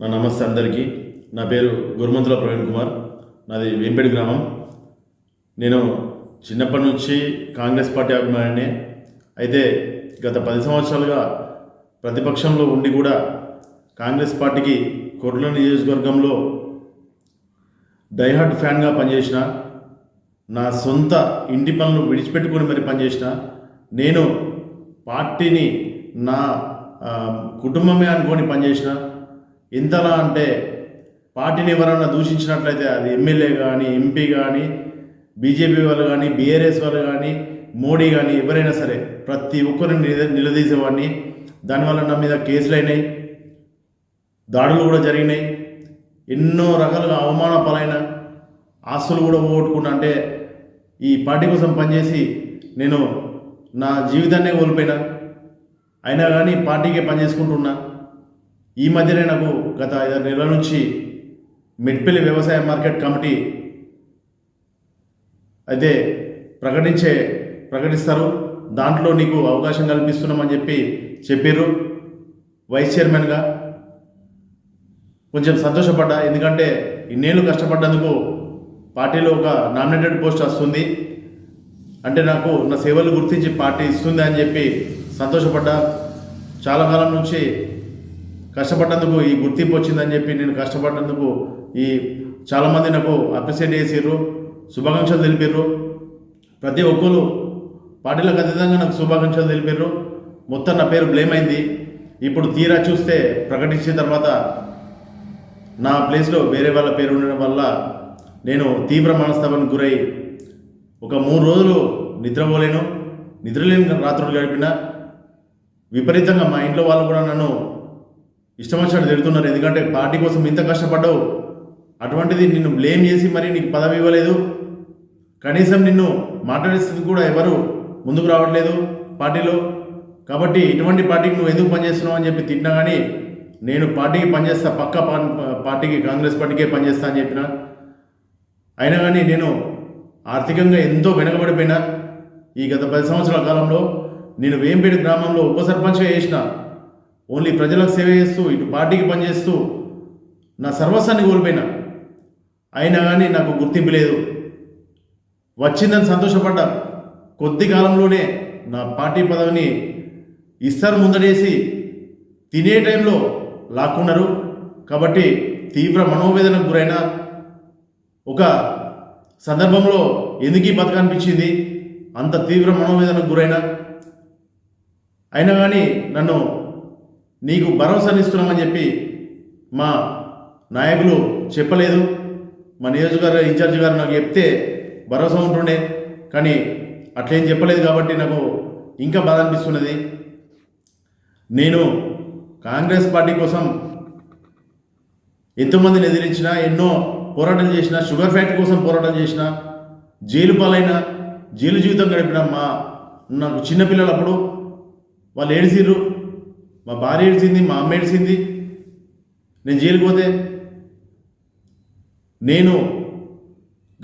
నా నమస్తే అందరికీ. నా పేరు గురుమంతుల ప్రవీణ్ కుమార్. నాది వేంపేడి గ్రామం. నేను చిన్నప్పటి నుంచి కాంగ్రెస్ పార్టీ అభిమానినే. అయితే గత పది సంవత్సరాలుగా ప్రతిపక్షంలో ఉండి కూడా కాంగ్రెస్ పార్టీకి కొర్ల నియోజకవర్గంలో డైహార్డ్ ఫ్యాన్గా పనిచేసిన నా సొంత ఇంటి పనులు విడిచిపెట్టుకొని మరి పనిచేసిన నేను పార్టీని నా కుటుంబమే అనుకొని పనిచేసిన ఇంతలా అంటే పార్టీని ఎవరన్నా దూషించినట్లయితే అది ఎమ్మెల్యే కానీ ఎంపీ కానీ బీజేపీ వాళ్ళు కానీ బీఆర్ఎస్ వాళ్ళు కానీ మోడీ కానీ ఎవరైనా సరే ప్రతి ఒక్కరిని నిలదీసేవాడిని. దానివల్ల నా మీద కేసులు అయినాయి దాడులు కూడా జరిగినాయి. ఎన్నో రకాలుగా అవమాన పాలైన ఆస్తులు కూడా పోగొట్టుకున్నా అంటే ఈ పార్టీ కోసం పనిచేసి నేను నా జీవితాన్నే కోల్పోయినా. అయినా కానీ పార్టీకే పనిచేసుకుంటున్నా ఈ మధ్యనే నాకు గత ఐదారు నెలల నుంచి మిడ్పిల్లి వ్యవసాయ మార్కెట్ కమిటీ అయితే ప్రకటించే ప్రకటిస్తారు. దాంట్లో నీకు అవకాశం కల్పిస్తున్నామని చెప్పి చెప్పారు వైస్ చైర్మన్గా. కొంచెం సంతోషపడ్డా ఎందుకంటే ఇన్నేళ్ళు కష్టపడ్డందుకు పార్టీలో ఒక నామినేటెడ్ పోస్ట్ వస్తుంది. అంటే నాకు నా సేవలు గుర్తించి పార్టీ ఇస్తుంది అని చెప్పి సంతోషపడ్డా. చాలా కాలం నుంచి కష్టపడ్డందుకు ఈ గుర్తింపు వచ్చిందని చెప్పి నేను కష్టపడ్డందుకు ఈ చాలామంది నాకు అప్రిషియేట్ చేసిర్రు శుభాకాంక్షలు తెలిపారు ప్రతి ఒక్కరు పార్టీలకు అతీతంగా నాకు శుభాకాంక్షలు తెలిపారు మొత్తం నా పేరు బ్లేమ్ అయింది. ఇప్పుడు తీరా చూస్తే ప్రకటించిన తర్వాత నా ప్లేస్లో వేరే వాళ్ళ పేరు ఉండడం వల్ల నేను తీవ్ర మనస్తాపానికి గురై ఒక మూడు రోజులు నిద్రపోలేను. నిద్రలేని రాత్రులు గడిపిన విపరీతంగా మా ఇంట్లో వాళ్ళు కూడా నన్ను ఇష్టం వచ్చినట్టు తిడుతున్నారు. ఎందుకంటే పార్టీ కోసం ఇంత కష్టపడ్డావు. అటువంటిది నిన్ను బ్లేమ్ చేసి మరి నీకు పదవి ఇవ్వలేదు. కనీసం నిన్ను మాట్లాడే స్థితి కూడా ఎవరు ముందుకు రావట్లేదు పార్టీలో. కాబట్టి ఇటువంటి పార్టీకి నువ్వు ఎందుకు పనిచేస్తున్నావు అని చెప్పి తిట్టినా కానీ నేను పార్టీకి పనిచేస్తా పక్క పార్టీకి కాంగ్రెస్ పార్టీకే పనిచేస్తా అని చెప్పిన. అయినా కానీ నేను ఆర్థికంగా ఎంతో వెనకబడిపోయినా. ఈ గత పది సంవత్సరాల కాలంలో నేను వేంపేట గ్రామంలో ఉప సర్పంచ్గా చేసిన ఓన్లీ ప్రజలకు సేవ చేస్తూ ఇటు పార్టీకి పనిచేస్తూ నా సర్వస్వాన్ని కోల్పోయినా. అయినా కానీ నాకు గుర్తింపు లేదు. వచ్చిందని సంతోషపడ్డా. కొద్ది కాలంలోనే నా పార్టీ పదవిని ఇస్తారు ముందడేసి తినే టైంలో లాక్కున్నారు. కాబట్టి తీవ్ర మనోవేదనకు గురైన ఒక సందర్భంలో ఎందుకు ఈ బతక అనిపించింది అంత తీవ్ర మనోవేదనకు గురైన. అయినా కానీ నన్ను నీకు భరోసానిస్తున్నామని చెప్పి మా నాయకులు చెప్పలేదు. మా నియోజకవర్గ ఇన్ఛార్జ్ గారు నాకు చెప్తే భరోసా ఉంటుండే కానీ అట్లేం చెప్పలేదు కాబట్టి నాకు ఇంకా బాధ అనిపిస్తున్నది. నేను కాంగ్రెస్ పార్టీ కోసం ఎంతోమందిని ఎదిరించిన ఎన్నో పోరాటం చేసిన షుగర్ ఫ్యాక్టరీ కోసం పోరాటం చేసిన జైలు పాలైన జైలు జీవితం గడిపిన మా నాకు చిన్నపిల్లలప్పుడు వాళ్ళు ఏడిసిర్రు. మా భార్య ఏడ్చింది మా అమ్మ ఏడిసింది నేను జైలుకి పోతే నేను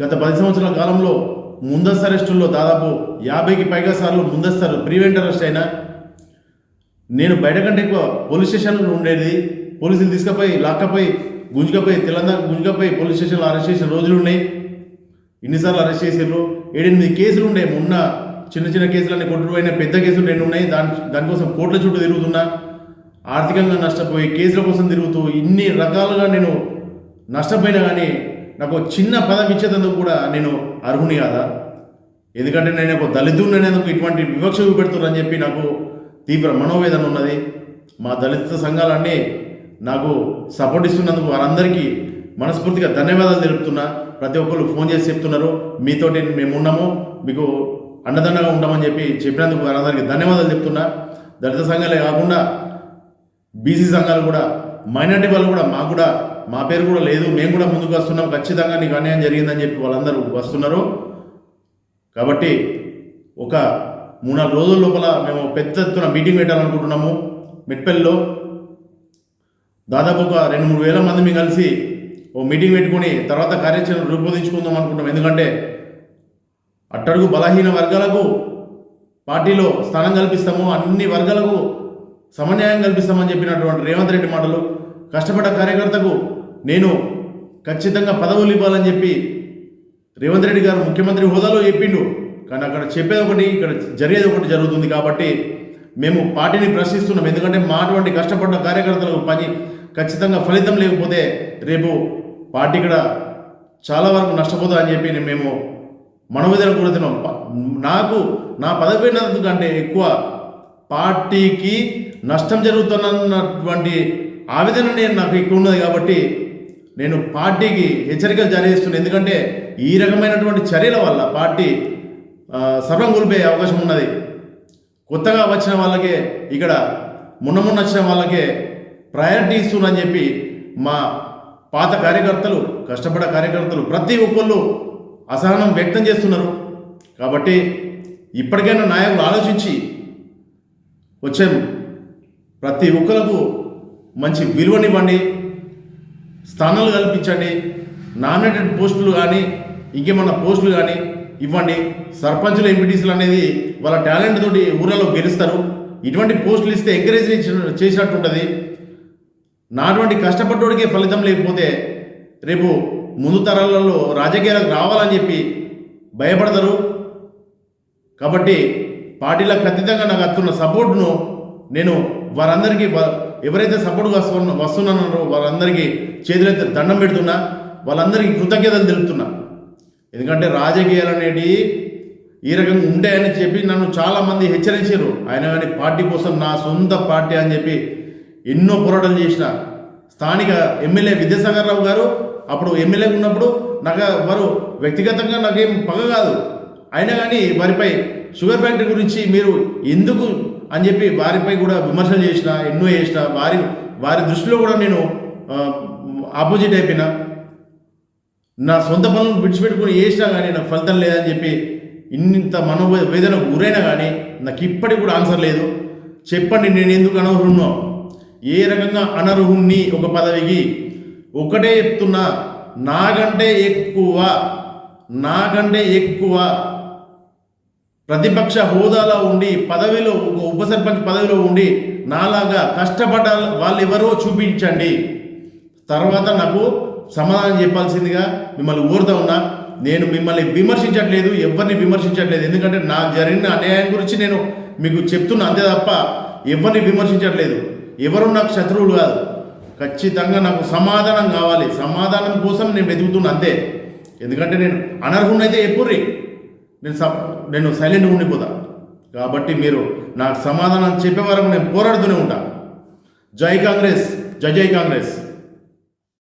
గత పది సంవత్సరాల కాలంలో ముందస్తు అరెస్టుల్లో దాదాపు యాభైకి పైగా సార్లు ముందస్తు ప్రివెంట్ అరెస్ట్ అయినా నేను బయట కంటే ఎక్కువ పోలీస్ స్టేషన్లో ఉండేది. పోలీసులు తీసుకపోయి లాక్కపోయి గుంజుకపోయి తెలంగాణ గుంజుకపోయి పోలీస్ స్టేషన్లో అరెస్ట్ చేసిన రోజులు ఉన్నాయి. ఇన్నిసార్లు అరెస్ట్ చేసారు ఏడెనిమిది కేసులు ఉన్నాయి మొన్న చిన్న చిన్న కేసులన్నీ కొట్టుకుపోయిన పెద్ద కేసులు రెండు ఉన్నాయి. దాని దానికోసం కోట్ల చుట్టూ తిరుగుతున్నా. ఆర్థికంగా నష్టపోయి కేసుల కోసం తిరుగుతూ ఇన్ని రకాలుగా నేను నష్టపోయినా కానీ నాకు చిన్న పదవి ఇచ్చేటందుకు కూడా నేను అర్హుని కాదా? ఎందుకంటే నేను ఒక దళితుడినేందుకు ఇటువంటి వివక్ష చూపెడుతున్నారని చెప్పి నాకు తీవ్ర మనోవేదన ఉన్నది. మా దళిత సంఘాలన్నీ నాకు సపోర్ట్ ఇస్తున్నందుకు వారందరికీ మనస్ఫూర్తిగా ధన్యవాదాలు తెలుపుతున్నా. ప్రతి ఒక్కరు ఫోన్ చేసి చెప్తున్నారు. మీతోటి మేము ఉన్నాము. మీకు అండదండగా ఉంటామని చెప్పి చెప్పినందుకు వారందరికీ ధన్యవాదాలు చెప్తున్నా. దళిత సంఘాలే కాకుండా బీసీ సంఘాలు కూడా మైనార్టీ వాళ్ళు కూడా మాకు కూడా మా పేరు కూడా లేదు మేము కూడా ముందుకు వస్తున్నాం ఖచ్చితంగా నీకు అన్యాయం జరిగిందని చెప్పి వాళ్ళందరూ వస్తున్నారు. కాబట్టి ఒక మూడు నాలుగు రోజుల లోపల మేము పెద్ద ఎత్తున మీటింగ్ పెట్టాలనుకుంటున్నాము. మెట్పల్లిలో దాదాపు ఒక రెండు మూడు వేల మంది మేము కలిసి ఓ మీటింగ్ పెట్టుకుని తర్వాత కార్యాచరణ రూపొందించుకుందాం అనుకుంటాం ఎందుకంటే అట్టడుగు బలహీన వర్గాలకు పార్టీలో స్థానం కల్పిస్తాము. అన్ని వర్గాలకు సమన్యాయం కల్పిస్తామని చెప్పినటువంటి రేవంత్ రెడ్డి మాటలు కష్టపడ్డ కార్యకర్తకు నేను ఖచ్చితంగా పదవులు ఇవ్వాలని చెప్పి రేవంత్ రెడ్డి గారు ముఖ్యమంత్రి హోదాలో చెప్పిండు. కానీ అక్కడ చెప్పేది ఒకటి ఇక్కడ జరిగేది ఒకటి జరుగుతుంది కాబట్టి మేము పార్టీని ప్రశ్నిస్తున్నాం. ఎందుకంటే మా అటువంటి కష్టపడ్డ కార్యకర్తలకు పని ఖచ్చితంగా ఫలితం లేకపోతే రేపు పార్టీ ఇక్కడ చాలా వరకు నష్టపోతుంది అని చెప్పి మేము మనోవేదన కోరుతున్నాం. నాకు నా పదవి కంటే ఎక్కువ పార్టీకి నష్టం జరుగుతున్నటువంటి ఆవేదన నేను నాకు ఎక్కువ ఉన్నది కాబట్టి నేను పార్టీకి హెచ్చరికలు జారీ చేస్తున్నాను. ఎందుకంటే ఈ రకమైనటువంటి చర్యల వల్ల పార్టీ సర్వం కోల్పోయే అవకాశం ఉన్నది. కొత్తగా వచ్చిన వాళ్ళకే ఇక్కడ మొన్న మొన్న వచ్చిన వాళ్ళకే ప్రయారిటీ ఇస్తున్నారని చెప్పి మా పాత కార్యకర్తలు కష్టపడే కార్యకర్తలు ప్రతి ఒక్కళ్ళు అసహనం వ్యక్తం చేస్తున్నారు. కాబట్టి ఇప్పటికైనా నాయకులు ఆలోచించి వచ్చే. ప్రతి ఒక్కరకు మంచి విలువనివ్వండి. స్థానాలు కల్పించండి. నామినేటెడ్ పోస్టులు కానీ ఇంకేమన్నా పోస్టులు కానీ ఇవ్వండి. సర్పంచులు ఎంపీటీసీలు అనేది వాళ్ళ టాలెంట్ తోటి ఊళ్ళలో గెలుస్తారు. ఇటువంటి పోస్టులు ఇస్తే ఎంకరేజ్ చేసినట్టు ఉంటుంది నాటువంటి కష్టపడ్డోడికే ఫలితం లేకపోతే రేపు ముందు తరాలలో రాజకీయాలకు రావాలని చెప్పి భయపడతారు. కాబట్టి పార్టీలకు ఖచ్చితంగా నాకు వస్తున్న సపోర్ట్ను నేను వారందరికీ ఎవరైతే సపోర్ట్ వస్తున్న వస్తున్నారో వారందరికీ చేతులైతే దండం పెడుతున్నా. వాళ్ళందరికీ కృతజ్ఞతలు తెలుపుతున్నా. ఎందుకంటే రాజకీయాలు అనేటివి ఈ రకంగా ఉంటాయని చెప్పి నన్ను చాలామంది హెచ్చరించారు. ఆయన కానీ పార్టీ కోసం నా సొంత పార్టీ అని చెప్పి ఎన్నో పోరాటాలు చేసిన స్థానిక ఎమ్మెల్యే విద్యాసాగర్ రావు గారు అప్పుడు ఎమ్మెల్యే ఉన్నప్పుడు నాకు వారు వ్యక్తిగతంగా నాకేం పగ కాదు. అయినా కానీ వారిపై షుగర్ ఫ్యాక్టరీ గురించి మీరు ఎందుకు అని చెప్పి వారిపై కూడా విమర్శలు చేసిన ఎన్నో చేసిన వారి వారి దృష్టిలో కూడా నేను ఆపోజిట్ అయిపోయినా. నా సొంత పనులు విడిచిపెట్టుకుని చేసినా కానీ నాకు ఫలితం లేదని చెప్పి ఇంత మనోవేదన గురైనా కానీ నాకు ఇప్పటికి కూడా ఆన్సర్ లేదు. చెప్పండి నేను ఎందుకు అనర్హున్నో ఏ రకంగా అనర్హుణ్ణి ఒక పదవికి? ఒకటే చెప్తున్నా నాకంటే ఎక్కువ నాకంటే ఎక్కువ ప్రతిపక్ష హోదాలో ఉండి పదవిలో ఒక ఉప సర్పంచ్ పదవిలో ఉండి నాలాగా కష్టపడ్డ వాళ్ళు ఎవరో చూపించండి. తర్వాత నాకు సమాధానం చెప్పాల్సిందిగా మిమ్మల్ని ఊరుతా ఉన్నా. నేను మిమ్మల్ని విమర్శించట్లేదు ఎవరిని విమర్శించట్లేదు. ఎందుకంటే నా జరిగిన అన్యాయం గురించి నేను మీకు చెప్తున్నా అంతే తప్ప ఎవరిని విమర్శించట్లేదు. ఎవరు నాకు శత్రువులు కాదు. ఖచ్చితంగా నాకు సమాధానం కావాలి. సమాధానం కోసం నేను వెతుకుతున్నా అంతే. ఎందుకంటే నేను అనర్హున్నైతే ఎప్పుర్రి నేను నేను సైలెంట్గా ఉండిపోతా. కాబట్టి మీరు నాకు సమాధానం చెప్పే వరకు నేను పోరాడుతూనే ఉంటా. జై కాంగ్రెస్ జై జై కాంగ్రెస్.